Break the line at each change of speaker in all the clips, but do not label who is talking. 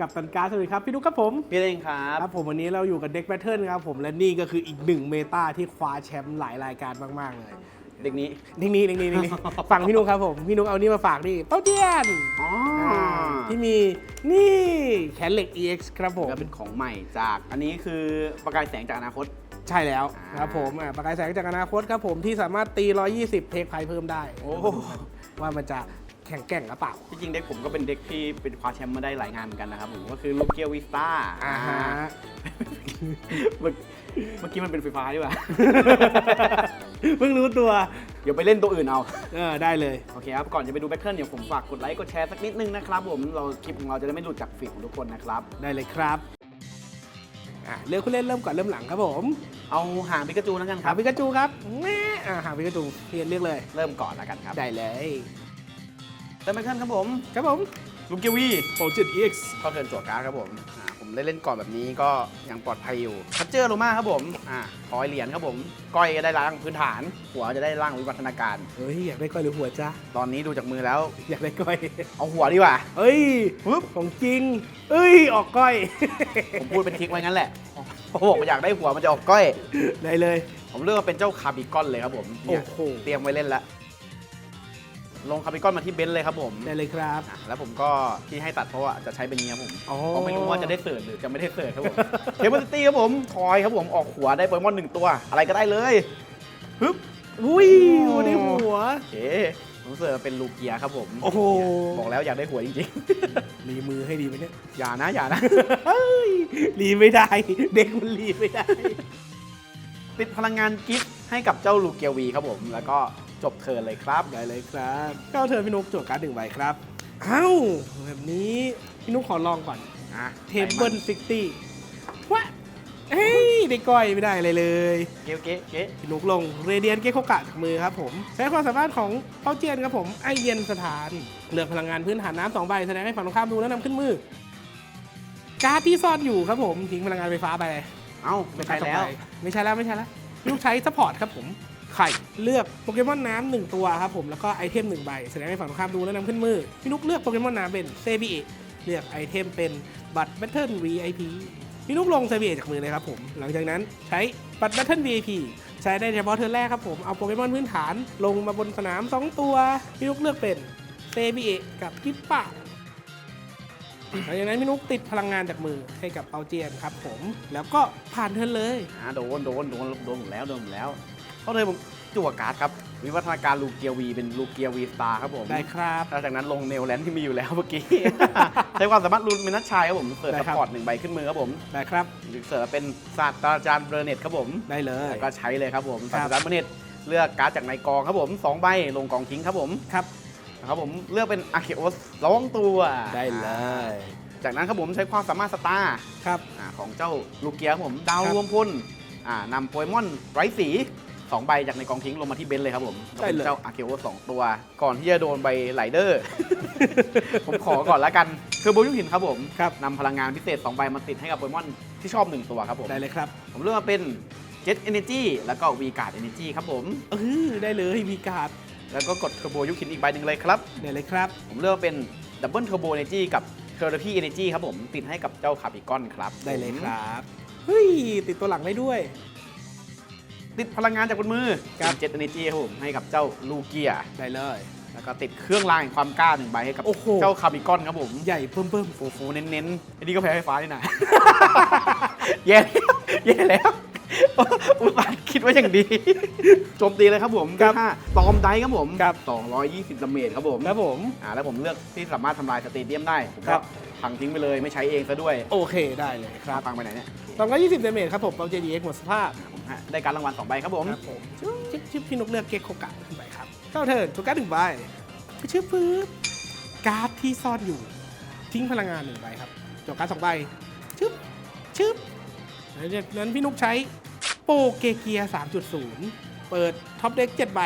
กับตันการ์ดสวัสดีครับ พี่นุ๊กครับผม
พี่เองครับ
ครับผมวันนี้เราอยู่กับเด็กแบทเทิลครับผมและนี่ก็คืออีกหนึ่งเมตาที่คว้าแชมป์หลายรายการมาก ๆ เลย
เด็กนี้
นี่นี่นี่นี่นี่ฝั่งพี่นุ๊กครับผม พี่นุ๊กเอานี่มาฝากนี่เต้าเจี้ยน
อ๋อ
อ่าที่มีนี่แขนเหล็ก EX ครับผม
ก็เป็นของใหม่จากอันนี้คือประกายแสงจากอนาคต
ใช่แล้ว
อ่า
ครับผมอ่าประกายแสงจากอนาคตครับผมที่สามารถตี 120 เทคไพเพิ่มได้
โอ้
ว่ามันจะ แข่งแกร่งหรือเปล่า
ที่จริงเด็กผมก็เป็นเด็กที่เป็นคว้าแชมป์มาได้หลายงานเหมือนกันนะครับผมก็คือลูกเกียววิสตา
อ่าฮะ
เมื่อเมื่อกี้มันเป็นไฟฟ้าดีกว่า
เพิ่งรู้ตัว
เดี๋ยวไปเล่นตัวอื่นเอา
เออได้เลย
โอเคครับ ก่อนจะไปดูแบทเทิลเดี๋ยวผมฝากกดไลค์กดแชร์สักนิดนึงนะครับผมเราคลิปของเราจะได้ไม่หลุดจากฟีดของทุกคนนะครับ
ได้เลยครับอะเลือกผู้เล่นเริ่มก่อนเริ่มหลังครับผม
เอาหางปิกาจูแล้วกันค
หา
รับ
ปิกาจูครับแม่อ่าหาปิกาจูเรียนเลือกเลย
เริ่มก่อนแล้วกันครับ
ได้เลย
เริ่มแบทเทิลครับผม
ครับผม
ลูกเกียววี
โปรจุด EX
เข้าเทิร์นจั่วการ์ดครับผมอ่าผมได้เล่นก่อนแบบนี้ก็ยังปลอดภัยอยู่ทัชเจอร์โลมาครับผมอ่าคอยเหรียญครับผม ก้อยก็ได้ร่างพื้นฐาน หัวจะได้ร่างวิวัฒนาการ
เฮ้ย อยากได้ก้อยหรือหัวจ้า
ตอนนี้ดูจากมือแล้ว
อยากได้ก้อย
เอาหัวดีกว่า
เฮ้ย
ปึ๊บ
ของจริง เอ้ย ออกก้อย
ผมพูดเป็นทริกไว้งั้นแหละผมบอกว่าอยากได้หัวมันจะออกก้อย
ได้เลย
ผมเลือกมาเป็นเจ้าคาร์บิคอนเลยครับผม
โอ้
เนี่ย
โห
เตรียมไว้เล่นแล้ว ลงคาร์บิคอนมาที่เบนซ์เลยครับผม
ได้เลยครับ
อะแล้วผมก็ที่ให้ตัดเพราะว่าจะใช้เป็นนี้ครับผม
อ๋อ
เพราะไม่รู้ว่าจะได้เสิร์ชหรือจะไม่ได้เสิร์ชครับผม เทมเปอร์ตี้ครับผมทอยครับผมออกหัวได้โปเกมอนหนึ่งตัว อะไรก็ได้เลยฮึบ
อุ้ยได้หัว
โอเคผมเสิร์ชมาเป็นลูเกียครับผม
โอ้โห
บอกแล้วอยากได้หัวจริง
รีมือให้ดีไหมเนี่ย
ๆ อย่านะอย่านะ
เฮ้ยรีไม่ได้ เด็กมันรีไม่ได้
ติดพลังงานกิฟต์ให้กับเจ้าลูเกียวีครับผม แล้วก็ จบเทิร์นเลยครับ
ได้เลยครับเข้าเทิร์นพี่นุ๊กจวดการ์ดหนึ่งใบครับเอ้าแบบนี้พี่นุ๊กขอลองก่อน
อะ
เทเบิลซิตี้วะเฮ้ยได้ก้อยไม่ได้อะไรเลย
เก๊เก๊เก๊
พี่นุ๊กลงเรเดียนเกโคกะจากมือครับผม ใช้ความสามารถของเป้าเจียนครับผมไอเย็นสถานเลือกพลังงานพื้นฐานน้ำสองใบแสดงให้ฝั่งตรงข้ามดูแล้วนำขึ้นมือการ์ดที่ซ่อนอยู่ครับผมทิ้งพลังงานไฟฟ้าไป
เอ้าไม่ใช่แล้ว
ไม่ใช่แล้วไม่ใช่แล้วพี่นุ๊กใช้ซัพพอร์ตครับผม ไข่เลือกโปเกมอนน้ำหนึ่งตัวครับผมแล้วก็ไอเทมหนึ่งใบแสดงให้ฝั่งตรงข้ามดูแล้วนำขึ้นมือพี่นุ๊กเลือกโปเกมอนน้ำเป็นเซบีเอเลือกไอเทมเป็นบัตรแบทเทิล VIP พี่นุ๊กลงเซบีเอจากมือเลยครับผมหลังจากนั้นใช้บัตรแบทเทิล VIP ใช้ได้เฉพาะเทิร์นแรกครับผมเอาโปเกมอนพื้นฐานลงมาบนสนาม 2 ตัวพี่นุ๊กเลือกเป็นเซบีเอกับกิปป้าหลังจากนั้นพี่นุ๊กติดพลังงานจากมือให้กับเปาเจียนครับผม แล้วก็ผ่านเทิร์นเลย
อ่าโดนโดนโดนโดนหมแล้วโดนหมแล้ว เขาเลยผมจั่วการ์ดครับ วิวัฒนาการลูเกียวีเป็นลูเกียวีสตาร์ครับผม
ได้ครับ
หลังจากนั้นลงเนลแลนด์ที่มีอยู่แล้วเมื่อกี้ ใช้ความสามารถรุนเป็นนัดชายครับผมเสิร์ฟ
ได้
ส
ครับ
ปอร์ตหนึ่งใบขึ้นมือครับผม
ได้ครับ
หรือเสิร์ฟเป็นศาสตราจารย์เบอร์เน็ตครับผม
ได้เลย
แล้วก็ใช้เลยครับผม
ครั
ศาส
บ
ตราจารย์เบอร์เน็ตเลือกการ์ดจากในกองครับผมสองใบลงกองทิ้งครับผม
ครับ
นะครับผมเลือกเป็นอาร์เคโอสสองตัว
ได้เลย
จากนั้นครับผมใช้ความสามารถสตาร์
ครับ
อ่าของเจ้าลูเกียครับผมดาว
ครับ
รวมพลอ่านำโปเกมอนไร้สี สองใบจากในกองทิ้งลงมาที่เบนซ์เลยครับผม
ได้เลย
เป็นเจ้าอาร์เคโอสองตัว ก่อนที่จะโดนใบไหลเดอร์ ผมขอก่อนแล้วกัน คือโบยุหินครับผม
ครับ
นำพลังงานพิเศษ 2 ใบมาติดให้กับโปเกมอนที่ชอบ 1 ตัวครับผม
ได้เลยครับ
ผมเลือกมาเป็น Jet Energy แล้วก็ V Guard Energy ครับผม
เออได้เลยมีการ์ด
แล้วก็กดเทอร์โบยุคินอีกใบหนึ่งเลยครับ
ได้เลยครับ
ผมเลือกมาเป็น Double Turbo Energy กับ Therapy Energy ครับผมติดให้กับเจ้าคาร์บิคอนครับ
ได้เลยครับเฮ้ยติดตัวหลังได้ด้วย
ติดพลังงานจากบนมือ
ครับ
เจ็ต Energy ครับผมให้กับเจ้าลูเกีย
ได้เลย
แล้วก็ติดเครื่องรางแห่งความกล้าหนึ่งใบให้กับ
โอ้โห
เจ้าคาร์บิคอนครับผม
ใหญ่เพิ่มเพิ่ม
ฟูฟูๆเน้นๆไอ้นี่ก็แพ้ไฟฟ้านี่นะ แย่แล้วแย่แล้วอุตส่าห์คิดไว้อย่างดีโจมตีเลยครับผม
ครับ
ห้าตอมได้ครับผม
ครับ
220ดาเมจครับผม
ครับผม
อ่าแล้วผมเลือกที่สามารถทำลายสเตเดียมได้ผม
ครั
ก็
บ
พังทิ้งไปเลยไม่ใช้เองซะด้วย
โอเคได้เลยครับ
ฟังไปไหนเนี่ย
สองร้อยยี่สิบเดเมจครับผมเอาเจดีเอ็กหมดสภาพ
อ่าผม ฮะได้การรางวัล2ใบครับผม
ครับผมชิปชิปพี่นกเลือกเก็กโคกะขึ้นไปครับเข้าเทิร์นตัวการ์ดหนึ่งใบชื่อปึ๊บการ์ดที่ซ่อนอยู่ ทิ้งพลังงานหนึ่งใบครับจบการ์ดสองใบชึบชึบหลังจากนั้นพี่นุกใช้โปเกเกีย3.0 เปิดท็อปเด็ก7ใบ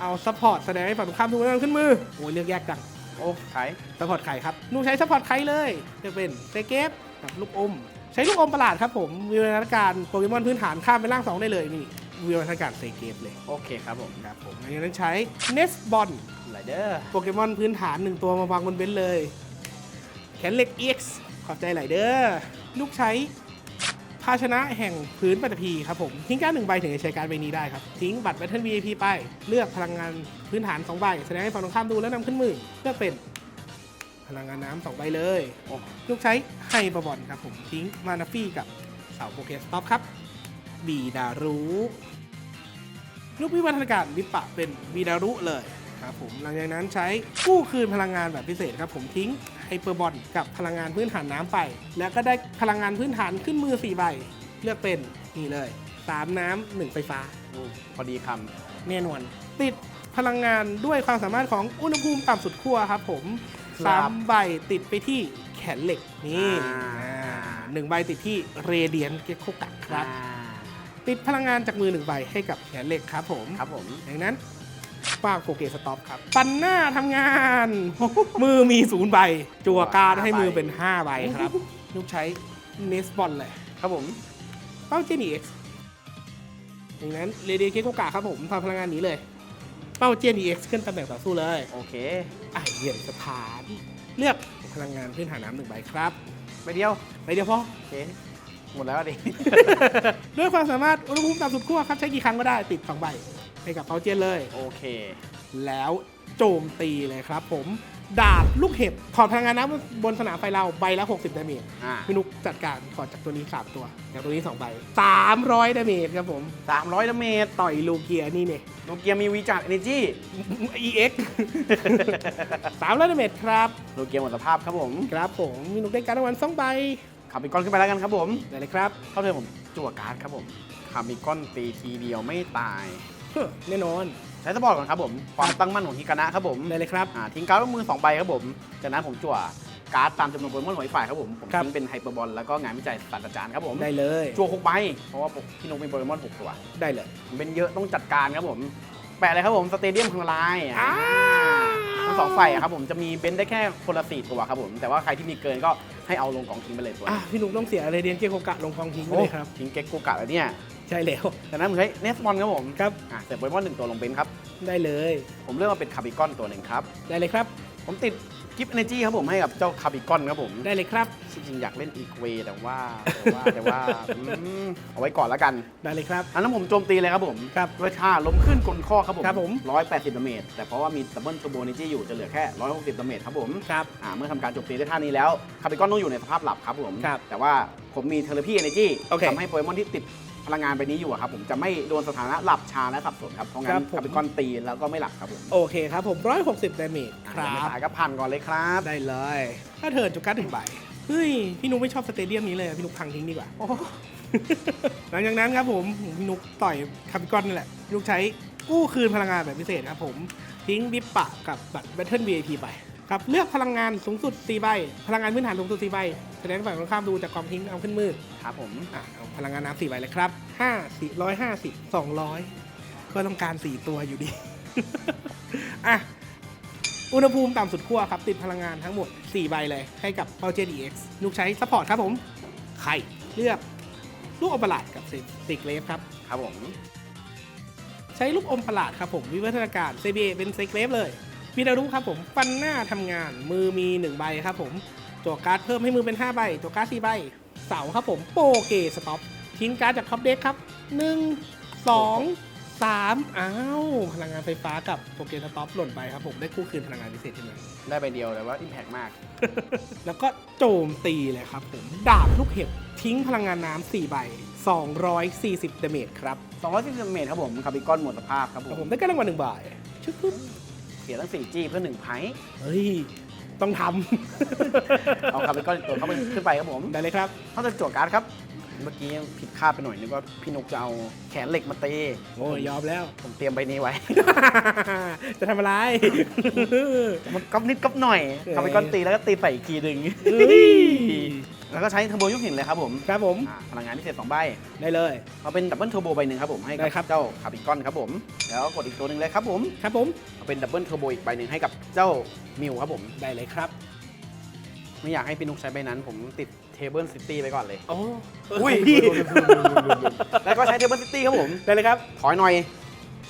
เอาซัพพอร์ตแสดงให้ฝั่งตรงข้ามทุกคนขึ้นมือ โอ้ยเลือกแยกจัง
โอ้ขาย
ซัพพอร์ตไข่ครับนุกใช้ซัพพอร์ตไข่เลยจะเป็นเซเกฟกับลูกอม ใช้ลูกอมประหลาดครับผมวิวัฒนาการโปเกมอนพื้นฐานข้ามเป็นร่างสองได้เลยนี่วิวัฒนาการเซเกฟเลย
โอเคครับผม
ครับผมหลังจากนั้นใช้เนสบอล
ไรเดอร์
โปเกมอนพื้นฐานหนึ่งตัวมาวางบนเบนซ์เลยแขนเหล็ก EX ขอบใจหลายเด้อลูกใช้ภาชนะแห่งพื้นปัตภีครับผม ทิ้งการดหนึ่งใบถึงจะใช้การดใบนี้ได้ครับ ทิ้งบัตร Battle VIP ไป เลือกพลังงานพื้นฐาน 2 ใบ แสดงให้ฝั่งตรงข้ามดูแล้วนำขึ้นมือเลือกเป็น พลังงานน้ำสองใบเลย
โอ้
ลูกใช้ไฮบอบอลครับผมทิ้งมานาฟี่กับเสาโปเกสต็อปครับบีดารุลูกวิวัฒนาการวิปปะเป็นบีดารุเลยครับผมหลังจากนั้นใช้กู้คืนพลังงานแบบพิเศษครับผมทิ้งไฮเปอร์บอลกับพลังงานพื้นฐานน้ำไป แล้วก็ได้พลังงานพื้นฐานขึ้นมือ4ใบเลือกเป็นนี่เลย3น้ำหนึ่งไฟฟ้า
โอ้พอดีค
แน่นอนติดพลังงานด้วยความสามารถของอุณหภูมิต่ำสุดขั้วครับผม สามใบติดไปที่แขนเหล็กนี่อ่าหนึ่งใบติดที่เรเดียนเกโคกะำครับ
อ่า
ติดพลังงานจากมือหนึ่งใบให้กับแขนเหล็กครับผม
ครับผม
ดังนั้นป้าโกเกสต็อปครับ ปันหน้าทำงาน มือมีศูนย์ใบ จัวการดให้มือเป็น 5 ใบครับ ลูกใช้เนสบอลเลย
ครับผม
เป้าเจนีเอ็กซ์ดังนั้นเรเดียเกโกกะครับผมทำพลังงานนี้เลย เป้าเจนีเอ็กซ์ขึ้นตำแหน่งต่อสู้เลย
โอเค
ไอเยี่ยมสถาน เลือกพลังงานพื้นฐานน้ำหนึ่งใบครับ
ไปเดียว
ไปเดียวพอ
โอเคหมดแล้วดิ
ด้วยความสามารถอุณหภูมิต่ำสุดขั้วครับ ใช้กี่ครั้งก็ได้ติดสองใบให้กับเป้าเจนเลย
โอเค
แล้วโจมตีเลยครับผม ดาบลูกเห็บ ถอดพลังงานน้ำบนสนามไฟเราใบละ 60ดาเมจ
อ่า
พี่นุกจัดการถอดจากตัวนี้ 3 ตัวจากตัวนี้ 2 ใบ 300ดาเมจครับผม
สามร้อยดาเมจ
ต่อยลูเกียนี่เนี่ย
โนเกียมีวีจัดเอเนจี
EX 300ดาเมจครับ
โนเกียหมดสภาพครับผม
ครับผมพี่นุกได้การรางวัล2ใบ
ขับอีกก้อนขึ้นไปแล้วกันครับผม
ได้เลยครับ
เข้าเทิร์นผมจั่วการ์ดครับผมขับอีกก้อนตีทีเดียวไม่ตาย
เฮ้อ แน่นอน
ใช้สปอร์ตก่อนครับผม ความตั้งมั่นของฮิกานะครับผม
ได้เลยครับ
อ่าทิ้งการ์ดไว้มือ2ใบครับผม จากนั้นผมจั่วการ์ดตามจำนวนโปเกมอนของอีกฝ่ายครับผม ผม
ครับ
ทิ้งเป็นไฮเปอร์บอลแล้วก็งานวิจัยศาสตราจารย์ครับผม
ได้เลย
จั่วหกใบ เพราะว่าพี่นุ๊กมีโปเกมอนหกตัว
ได้เลย
มันเป็นเยอะต้องจัดการครับผม แปะเลยครับผมสเตเดียมพังลาย
อ้าว
ทั้งสองฝ่ายอะครับผมจะมีเบนซ์ได้แค่คนละสี่ตัวครับผม แต่ว่าใครที่มีเกินก็ให้เอาลงกองทิ้งไปเลยตัว
อะพี่นุกต้องเสียเรเดียนเกียโกกะลงกองทิ้งไปเลยครับ
ทิ้งเก็กกูกะแล้วเนี่ย
ใช่แล้ว
จากนั้นผมใช้เนสมอนครับผม
ครับ
อะเสร็จโปเกมอนหนึ่งตัวลงเบนซ์ครับ
ได้เลย
ผมเลือกมาเป็นคาบิกอนตัวหนึ่งครับ
ได้เลยครับ
ผมติดกิฟต์เอเนจีครับผมให้กับเจ้าคาบิกอนครับผม
ได้เลยครับ
จริงๆอยากเล่นอีกเวแต่ว่าแต่ว่าแต่ว่าอืมเอาไว้ก่อนแล้วกัน
ได้เลยครับ
อันนั้นผมโจมตีเลยครับผม
ครับ
ด้วยท่าล้มขึ้นกลข้อครับผม
ครับผม
ร้อยแปดสิบดาเมจแต่เพราะว่ามีดับเบิลตูโบนิจี้อยู่จะเหลือแค่ร้อยหกสิบดาเมจครับผม
ครับ
อ่าเมื่อทำการโจมตีด้วยท่านี้แล้วคาบิกอนต้องอยู่ในสภาพหลับครับผม
ครับ
แต่ว่าผมมีเทเลพีเอเนจี
โอเค
ทำให้โปเกมอนที่ติด พลังงานไปนี้อยู่อะครับผมจะไม่โดนสถานะหลับชาและสับสนครับเพราะงั้
ครั
น
บผม
คาบิกอนตีแล้วก็ไม่หลับครับผม
โอเคครับผม 160ดาเมจค
อ่า
รั
ไม่
บ
สายก็พันก่อนเลยครับ
ได้เลย ถ้าเทิร์นจุกการ์ดถึงใบเฮ้ย พี่นุ๊กไม่ชอบสเตเดียมนี้เลยพี่นุ๊กพังทิ้งดีกว่า
โอ้
หลังจากนั้นครับผมพี่นุ๊กต่อยคาปิกอนนี่แหละพี่นุ๊กใช้กู้คืนพลังงานแบบพิเศษครับผมทิ้งบิปปะกับบัตร Battle VIP ไปครับเลือกพลังงานสูงสุด4ใบพลังงานพื้นฐานสูงสุด4ใบ แสดงฝั่งตรงข้ามดูจากกองทิ้งเอาขึ้นมือ
ครับผม
อะเอาพลังงานน้ำสี่ใบเลยครับห้าสี่ร้อยห้าสิบสองร้อยก็ต้องการสี่ตัวอยู่ดี อะ อุณหภูมิต่ำสุดขั้วครับ ติดพลังงานทั้งหมด 4 ใบเลย ให้กับเป้าเจดีเอ็กซ์ลูกใช้ซัพพอร์ตครับผม ไข่เลือกลูกอมประหลาดกับสิกเลฟครับ
ครับผม
ใช้ลูกอมประหลาดครับผม วิวัฒนาการ CBA เป็นเซกเลฟเลยมีดารุครับผม ฟันหน้าทำงานมือมี 1 ใบครับผม ตัวการ์ดเพิ่มให้มือเป็น 5 ใบตัวการ์ด4ใบ เสาครับผมโปเกสต็อปทิ้งการ์ดจากท็อปเด็กครับ 1 2 3 อ้าว พลังงานไฟฟ้ากับโปเกสต็อปหล่นไปครับผมได้กู้คืนพลังงานพิเศษขึ้นมา
ได้ไปเดียวแต่ว่าอิมแพกมาก
แล้วก็โจมตีเลยครับผม ดาบลูกเห็บทิ้งพลังงานน้ำ4ใบ 240 ดาเมจครับ
240เมตรครับผมคาบิกอนหมดสภาพครับผ
ครับผม
ม
ได้การรางวัลหนึ่งใบชึบปึ๊บ
เสียทั้ง 4G เพื่อ1ไพ่
เฮ้ย ต้องท
เอาคาบิกอนอีกตัวเข้าไปขึ้นไปครับผมำ
ได้เลยครับ
เขาจะจวดการ์ดครับ เมื่อกี้ผิดคาดไปหน่อยนึกว่าพี่นุกจะเอาแขนเหล็กมาตี
โอ้ยยอมแล้ว
ผมเตรียมใบนี้ไว้
จะทำอะไร
มันก๊อบนิดก๊อบหน่อย
เอ้ย
คาบิกอนตีแล้วก็ตีใส่อีกทีหนึ่ง
เฮ้ย
แล้วก็ใช้เทอร์โบยุคหินเลยครับผม
ครับผม
อ่าพลังงานพิเศษสองใบ
ได้เลย
เอาเป็นดับเบิลเทอร์โบใบหนึ่งครับผมให้
ได้ครั
กับ บเจ้าคาบิกอนครับผม แล้วกดอีกตัวหนึ่งเลยครับผม
ครับผม
เอาเป็นดับเบิลเทอร์โบอีกใบหนึ่งให้กับเจ้ามิวครับผม
ได้เลยครับ
ไม่อยากให้พี่นุกใช้ใบนั้น ผมติดเทเบิลซิตี้ไปก่อนเลย
โอ้
อุ้ย
พี่
แล้วก็ใช้เทเบิลซิตี้ครับผม
ได้เลยครับ
ถอยหน่อย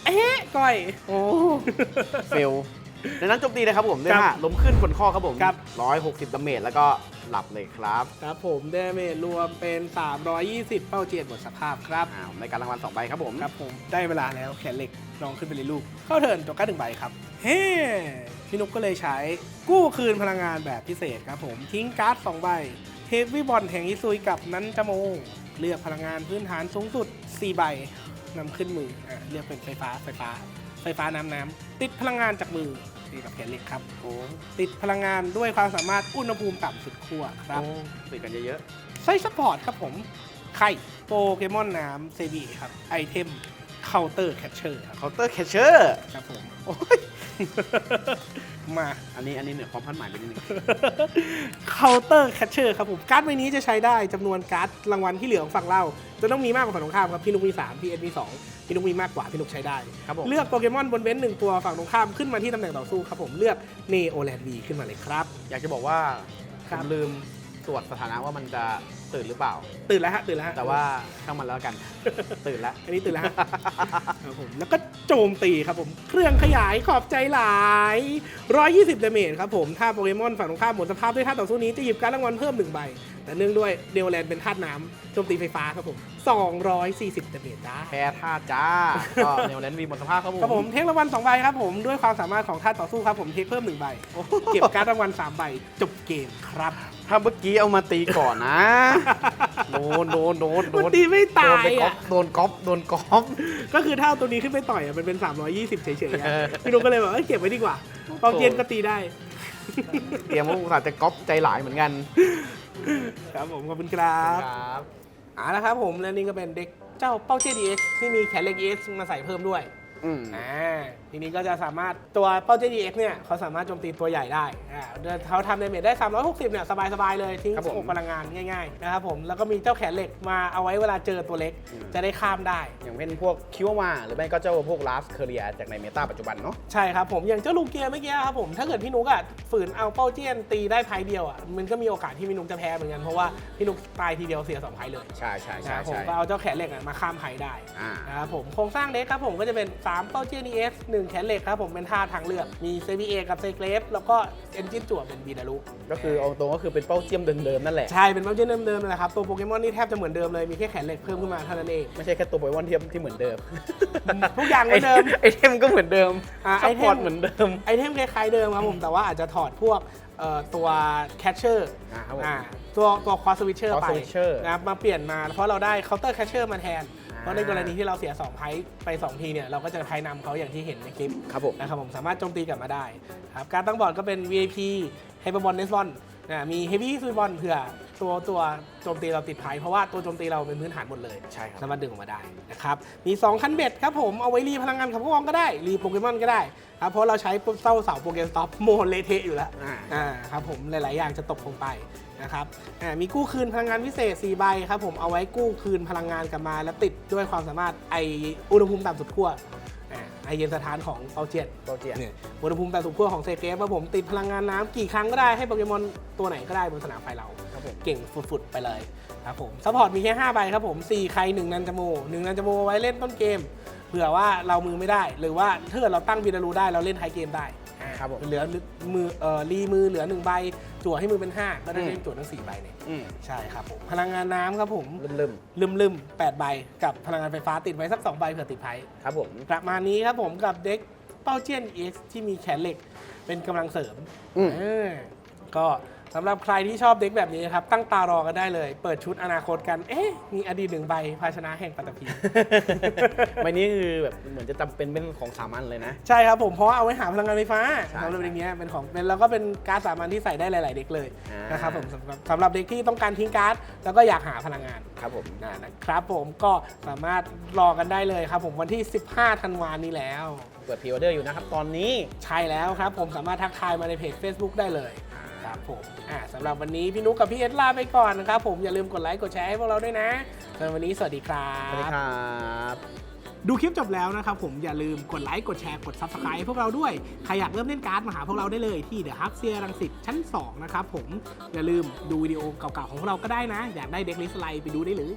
เอ๊ะก้อย
โอ้ เฟล ในนั้นโจมตีเลยครับผมด้วย
ครับ
ฮะล้มขึ้นบนข้อครับผม
ครับ
160ดาเมจแล้วก็หลับเลยครับ
ครับผมเดเมจรวมเป็น 320 เป้าเจียนหมดสภาพครับ
อ้าวในการรางวัล2ใบครับผม
ครับผมได้เวลาแล้วแขนเหล็กลองขึ้นไปเลยลูก เข้าเทิร์นตัวการ์ดหนึ่งใบครับ เฮ้พี่นุกก็เลยใช้กู้คืนพลังงานแบบพิเศษครับผมทิ้งการ์ดสองใบเฮฟวี่บอลแทงอิซุยกับนั้นจโมเลือกพลังงานพื้นฐานสูงสุด 4 ใบนำขึ้นมืออะเลือกเป็นไฟฟ้าไฟฟ้า ไฟฟ้าน้ำน้ำติดพลังงานจากมือ ตีกับแขนเหล็กครับ
โอ้
ติดพลังงานด้วยความสามารถอุณหภูมิต่ำสุดขั้วครับ
โอ้ติดกันเยอะ
ไซส์สปอร์ตครับผมไข่โปเกมอนน้ำเซบีครับไอเทมเคาน์เตอร์แคชเชอร์ครับ
ๆเคาน์เตอร์แคชเชอร์
ครับผมโอ้ย มา
อันนี้อันนี้เหนือความคาดหมายไปนิดนึง
เคาน์เตอร์แคชเชอร์ครับผม การ์ดใบนี้จะใช้ได้จำนวนการ์ดรางวัลที่เหลือของฝั่งเราจะต้องมีมากกว่าฝั่งตรงข้ามครับ พี่นุกมี 3 พี่เอ็ดมี 2 พี่นุกมีมากกว่า พี่นุกใช้ได้
ครับผม
เลือกโปเกมอนบนเบนซ์หนึ่งตัวฝั่งตรงข้ามขึ้นมาที่ตำแหน่งต่อสู้ครับผมเลือกเนโอแลนดีขึ้นมาเลยครับ
อยากจะบอกว่า
ครั
ผ
บ
มลืมตรวจสถานะว่ามันจะ ตื่นหรือเปล่า
ตื่นแล้วฮะตื่นแล้วฮะ
แต่ว่าช่างมันแล้วกัน ตื่นแล้ว
อันนี้ตื่นแล้วฮะ ครับผมแล้วก็โจมตีครับผม เครื่องขยายขอบใจหลาย 120ดาเมจครับผม ถ้าโปเกมอนฝั่งตรงข้ามหมดสภาพด้วยท่าต่อสู้นี้จะหยิบการดรางวัลเพิ่มหนึ่งใบ แต่เนื่องด้วยเดลแลนเป็นธาตุน้ำโจมตีไฟฟ้าครับผม 240ดาเมจได้
แพ้ท่าจ้า ก็เนวเลนวีหมดสภาพครับผม
ครับผมเทครางวัล2ใบครับผมด้วยความสามารถของท่าต่อสู้ครับผมเทคเพิ่มหนึ่งใบ เก็บการดรางวัล3ใบจบเกมครับ
ถ้าเมื่อกี้เอามาตีก่อนนะ โดนโดนโดนโด
มันนตีไม่
โด
ตาน
ไป
ย
ก๊อ
อะ
ปโดนก๊อปโดนก๊อป
ก็คือถ้าเอาตัวนี้ขึ้นไปต่อยอะมันเป็น 320 เฉยๆอะ
เออ
พี่นุ๊กก็เลยแบบเอ้ยเก็บไว้ดีกว่าเปาเย็นก็ตีได้
เตรียมว่าอุตส่าห์จะก๊อปใจหลายเหมือนกัน
ครับผม ขอบคุณครับ
ครับ
อ่านะครับผมและนี่ก็เป็นเด็กเจ้าเป้าเจดีเอ็กที่มีแขนเหล็ก EX มาใส่เพิ่มด้วย
อืม
อ่า ทีนี้ก็จะสามารถตัวเป้าเจดีเอ็กเนี่ยเขาสามารถโจมตีตัวใหญ่ได้อ่าเดินเขาทำดาเมจได้ 360 เนี่ย สบาย ๆ เลย ทิ้ง
ครับผม
16พลังงานง่าย ๆ นะครับผม แล้วก็มีเจ้าแขนเหล็กมาเอาไว้เวลาเจอตัวเล็ก
อืม
จะได้ข้ามได้
อย่างเป็นพวกคิวมาหรือไม่ก็เจ้าพวกลาสเคเรียจากในเมตาปัจจุบันเนาะ
ใช่ครับผม อย่างเจ้าลูกเกียร์เมื่อกี้ครับผม ถ้าเกิดพี่นุกอะฝืนเอาเป้าเจี้ยนตีได้ไพ่เดียวอะมันก็มีโอกาสที่พี่นุกจะแพ้เหมือนกัน เพราะว่าพี่นุกตายทีเดียวเสียสองไพ่เลย
ใช่ใช่ใช่
นะครับผม
ใช่
ก็เอาเจ้าแขนเหล็กอะมาข้ามไพ่ได้
อ่า
นะครับผม โครงสร้างเด็กครับผมก็จะเป็น 3 เป้าเจี้ยน EX 1แขนเหล็กครับผมเป็นท่าทางเลือก มี CBA กับเซเกรฟแล้วก็เอนจินจั่วเป็นบีดารุ
ก็คือเอาตรงก็คือเป็นเป้าเจียมเดิมๆนั่นแหละ
ใช่ เป็นเป้าเจี้ยนเดิมๆนั่นแหละครับ ตัวโปเกมอนนี่แทบจะเหมือนเดิมเลย มีแค่แขนเหล็กเพิ่มขึ้นมาเท่านั้นเอง
ไม่ใช่แค่ตัวโปเกมอนที่ที่เหมือนเดิม
ทุกอย่างเหมือนเดิม
ไอเทมก็เหมือนเดิม
อ่า
ซัพพอร์ต
ไอเทม
เหมือนเดิม
ไอเทมคล้ายๆเดิมครับผม แต่ว่าอาจจะถอดพวกเอ่อตัวแคชเชอร์
อ่าครับผม
อ่าตัวตัวควอสวิชเชอร์
Cross
ไป
Switcher
นะครับมาเปลี่ยนมาเพราะเราได้เคาน์เตอร์แคชเชอร์มาแทน
อ่า
เพราะในกรณีที่เราเสีย2ไพ่ไป 2 ทีเนี่ยเราก็จะไพ่นำเขาอย่างที่เห็นในคลิป
ครับผม
นะครับผมสามารถโจมตีกลับมาได้ครับการตั้งบอร์ดก็เป็น VIP ไฮเปอร์บอลเนสบอล นะมีเฮฟวี่ซูบอลเผื่อตัวตัวโจมตีเราติดไพ่เพราะว่าตัวโจมตีเราเป็นพื้นฐานหมดเลย
ใช่ครับ
สามารถดึงออกมาได้นะครับมี2คันเบ็ดครับผมเอาไว้รีพลังงานขับพวกก็ได้ รีโปเกมอนก็ได้ครับเพราะเราใช้เต้าเสาโปเกมสต็อปโมนเละเทะอยู่แล้ว
อ่า
อ่าครับผมหลาย ๆ อย่างจะตกลงไปนะครับอ่ามีกู้คืนพลังงานพิเศษ 4 ใบครับผมเอาไว้กู้คืนพลังงานกลับมา แล้วติดด้วยความสามารถไออุณหภูมิต่ำสุดขั้วอ่า ไอเย็นสถานของเปาเจียน
เป้าเจียม
เนี่ยอุณหภูมิต่ำสุดขั้วของเซเกฟว่าผมติดพลังงานน้ำกี่ครั้งก็ได้ให้โปเกมอนตัวไหนก็ได้บนสนามไฟเรา
ครับผม
เก่งฟุดๆไปเลยครับผมซัพพอร์ตมีแค่ 5 ใบครับผม 4 ใคร 1 นันจโม1นันจโมไว้เล่นต้นเกม เผื่อว่าเรามือไม่ได้ หรือว่าถ้าเกิดเราตั้งบีดารูได้เราเล่นท้ายเกมได้อ่า
ครับผม
เหลือมือเอ่อรีมือเหลือ1ใบจั่วให้มือเป็น 5 ก็ได้
อืม
เล่นจั่วทั้ง4ใบเนี่ย
อืม
ใช่ครับผมพลังงานน้ำครับผม
ลืม
ลืมลืมๆ8ใบกับพลังงานไฟฟ้าติดไว้สัก 2 ใบเผื่อติดไพ่
ๆครับผม
ประมาณนี้ครับผมกับเด็กเป้าเจียน EX ที่มีแขนเหล็กเป็นกำลังเสริม
อืม
เออก็ สำหรับใครที่ชอบเด็กแบบนี้ครับ ตั้งตารอกันได้เลย เปิดชุดอนาคตกัน เอ๊ะ มีอดีตหนึ่งใบ ภาชนะแห่งปัตตภี
ใบนี้คือแบบเหมือนจะจำเป็นเป็นของสามัญเลยนะ
ใช่ครับผม เพราะว่าเอาไว้หาพลังงานไฟฟ้า
ใช่
สำหรับเด็กเนี้ยเป็นของเป็นแล้วก็เป็นการ์ดสามัญที่ใส่ได้หลาย ๆ เด็กเลย
อ่าน
นะครับผมสำหรับสำหรับเด็กที่ต้องการทิ้งการ์ดแล้วก็อยากหาพลังงาน
ครับผม
นะนะครับผมก็สามารถรอกันได้เลยครับ ผมวันที่ 15 ธันวานี้แล้ว
เปิดพรีออเดอร์อยู่นะครับตอนนี้
ใช่แล้วครับผมสามารถทักทายมาในเพจ Facebook ได้เลย ครับผมอ่าสำหรับวันนี้พี่นุกกับพี่เอสลาไปก่อนนะครับผมอย่าลืมกดไลค์กดแชร์ให้พวกเราด้วยนะสำหรับวันนี้สวัสดีครั
สวัสดี
บ
ครับ
ดูคลิปจบแล้วนะครับผมอย่าลืมกดไลค์กดแชร์กด Subscribe ให้พวกเราด้วย ใครอยากเริ่มเล่นการ์ดมาหาพวกเราได้เลยที่ The Hub เซียรังสิตชั้น 2 นะครับผมอย่าลืมดูวิดีโอเก่าๆของพวกเราก็ได้นะ อยากได้เด็กลิสไลไปดูได้เลย